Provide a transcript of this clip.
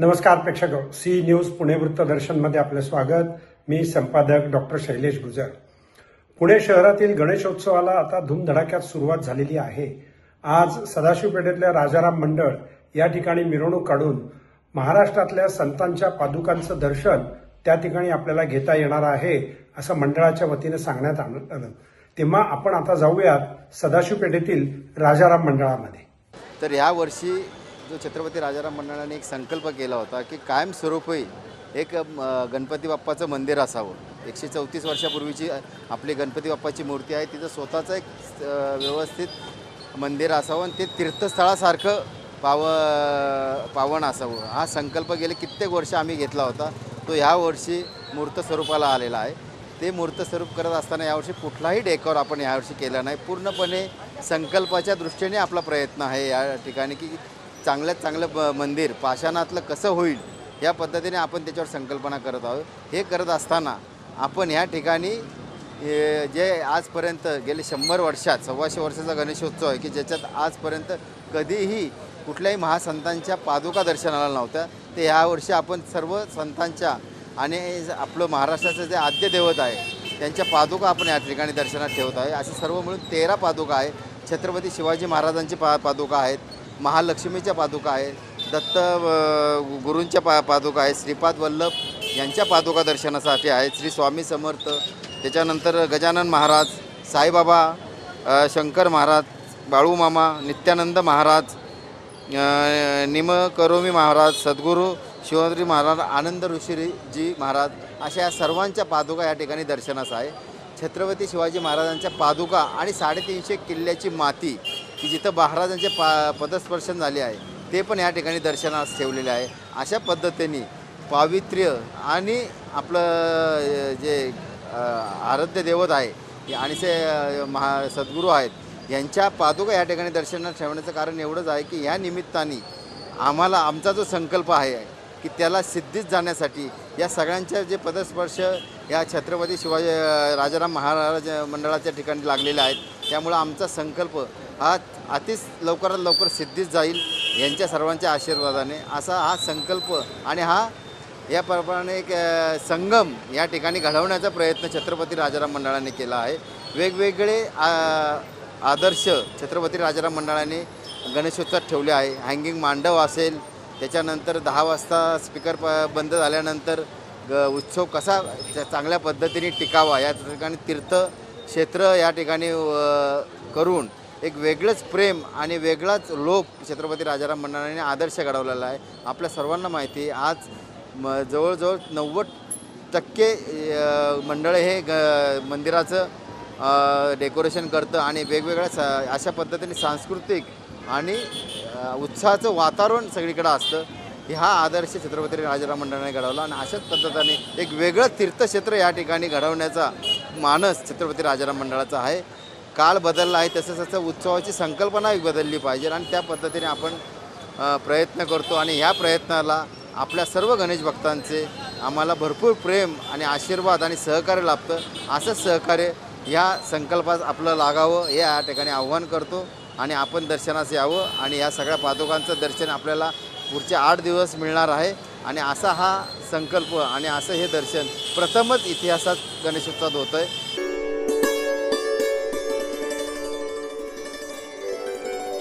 नमस्कार प्रेक्षक C news Pune वृत्तदर्शनमध्ये आपलं स्वागत. मी संपादक डॉक्टर शैलेश गुजर. पुणे शहरातील गणेशोत्सवाला आता धूमधडाक्यात सुरुवात झालेली आहे. आज सदाशिव पेठेतल्या राजाराम मंडळ या ठिकाणी मिरवणूक काढून महाराष्ट्रातल्या संतांच्या पादुकांचं दर्शन त्या ठिकाणी आपल्याला घेता येणार आहे असं मंडळाच्या वतीनं सांगण्यात आलं. तेव्हा आपण आता जाऊयात सदाशिव पेठेतील राजाराम मंडळामध्ये. तर ह्या वर्षी जो छत्रपती राजाराम मंडळाने एक संकल्प केला होता की कायमस्वरूपी एक गणपती बाप्पाचं मंदिर असावं. एकशे चौतीस वर्षापूर्वीची आपली गणपती बाप्पाची मूर्ती आहे तिचं स्वतःचं एक व्यवस्थित मंदिर असावं आणि ते तीर्थस्थळासारखं पाव पावन असावं. हा संकल्प गेले कित्येक वर्ष आम्ही घेतला होता. तो ह्या वर्षी मूर्त स्वरूपाला आलेला आहे. ते मूर्त स्वरूप करत असताना यावर्षी कुठलाही डेकोर आपण यावर्षी केला नाही. पूर्णपणे संकल्पाच्या दृष्टीने आपला प्रयत्न आहे या ठिकाणी की चांगल्यात चांगलं ब मंदिर पाषाणातलं कसं होईल या पद्धतीने आपण त्याच्यावर संकल्पना करत आहोत. हे करत असताना आपण ह्या ठिकाणी जे आजपर्यंत गेले शंभर वर्षात सव्वाशे वर्षाचा गणेशोत्सव आहे की ज्याच्यात आजपर्यंत कधीही कुठल्याही महासंतांच्या पादुका दर्शनाला नव्हत्या ते यावर्षी आपण सर्व संतांच्या आणि आपलं महाराष्ट्राचं जे आद्य दैवत आहे त्यांच्या पादुका आपण या ठिकाणी दर्शनात ठेवत आहे. असे सर्व मिळून तेरा पादुका आहे छत्रपती शिवाजी महाराजांची पा पादुका आहेत. महालक्ष्मीच्या पादुका आहेत दत्त गुरूंच्या पा पादुका आहेत श्रीपाद वल्लभ यांच्या पादुका दर्शनासाठी आहेत श्री स्वामी समर्थ त्याच्यानंतर गजानन महाराज साईबाबा शंकर महाराज बाळूमामा नित्यानंद महाराज निमकरोमी महाराज सद्गुरू शिवरात्री महाराज आनंद ऋषीजी महाराज अशा या सर्वांच्या पादुका या ठिकाणी दर्शनास आहे. छत्रपती शिवाजी महाराजांच्या पादुका आणि साडेतीनशे किल्ल्याची माती की जिथं महाराजांचे पा पदस्पर्शन झाले आहे ते पण या ठिकाणी दर्शनास ठेवलेले आहे. अशा पद्धतीने पावित्र्य आणि आपलं जे आराध्य दैवत आहे आणि ते महा सद्गुरू आहेत यांच्या पादुका या ठिकाणी दर्शनात ठेवण्याचं कारण एवढंच आहे की या निमित्ताने आम्हाला आमचा जो संकल्प आहे की त्याला सिद्धीत जाण्यासाठी या सगळ्यांच्या जे पदस्पर्श या छत्रपती शिवाजी राजाराम महाराज मंडळाच्या ठिकाणी लागलेले आहेत त्यामुळं आमचा संकल्प हा अतिच लवकरात लवकर सिद्धीत जाईल यांच्या सर्वांच्या आशीर्वादाने. असा हा संकल्प आणि हा या प्रमाणे एक संगम या ठिकाणी घडवण्याचा प्रयत्न छत्रपती राजाराम मंडळाने केला आहे. वेगवेगळे आ, आदर्श छत्रपती राजाराम मंडळाने गणेशोत्सवात ठेवले आहे. हँगिंग मांडव असेल त्याच्यानंतर दहा वाजता स्पीकर प बंद झाल्यानंतर ग उत्सव कसा चांगल्या पद्धतीने टिकावा या ठिकाणी तीर्थक्षेत्र या ठिकाणी करून एक वेगळंच प्रेम आणि वेगळाच लोप छत्रपती राजाराम मंडळाने आदर्श घडवलेला आहे. आपल्या सर्वांना माहिती आज म जवळजवळ नव्वद टक्के मंडळ हे ग मंदिराचं डेकोरेशन करतं आणि वेगवेगळ्या सा अशा पद्धतीने सांस्कृतिक आणि उत्साहाचं वातावरण सगळीकडं असतं. हे हा आदर्श छत्रपती राजाराम मंडळाने घडवला आणि अशाच पद्धतीने एक वेगळं तीर्थक्षेत्र या ठिकाणी घडवण्याचा मानस छत्रपती राजाराम मंडळाचा आहे. काळ बदलला आहे तसं तसं उत्सवाची संकल्पना बदलली पाहिजे आणि त्या पद्धतीने आपण प्रयत्न करतो आणि ह्या प्रयत्नाला आपल्या सर्व गणेश भक्तांचे आम्हाला भरपूर प्रेम आणि आशीर्वाद आणि सहकार्य लाभतं. असंच सहकार्य ह्या संकल्पात आपलं लागावं हे या ठिकाणी आव्हान करतो आणि आपण दर्शनास यावं आणि या सगळ्या पादुकांचं दर्शन आपल्याला पुढचे आठ दिवस मिळणार आहे आणि असा हा संकल्प आणि असं हे दर्शन प्रथमच इतिहासात गणेशोत्सवात होतं आहे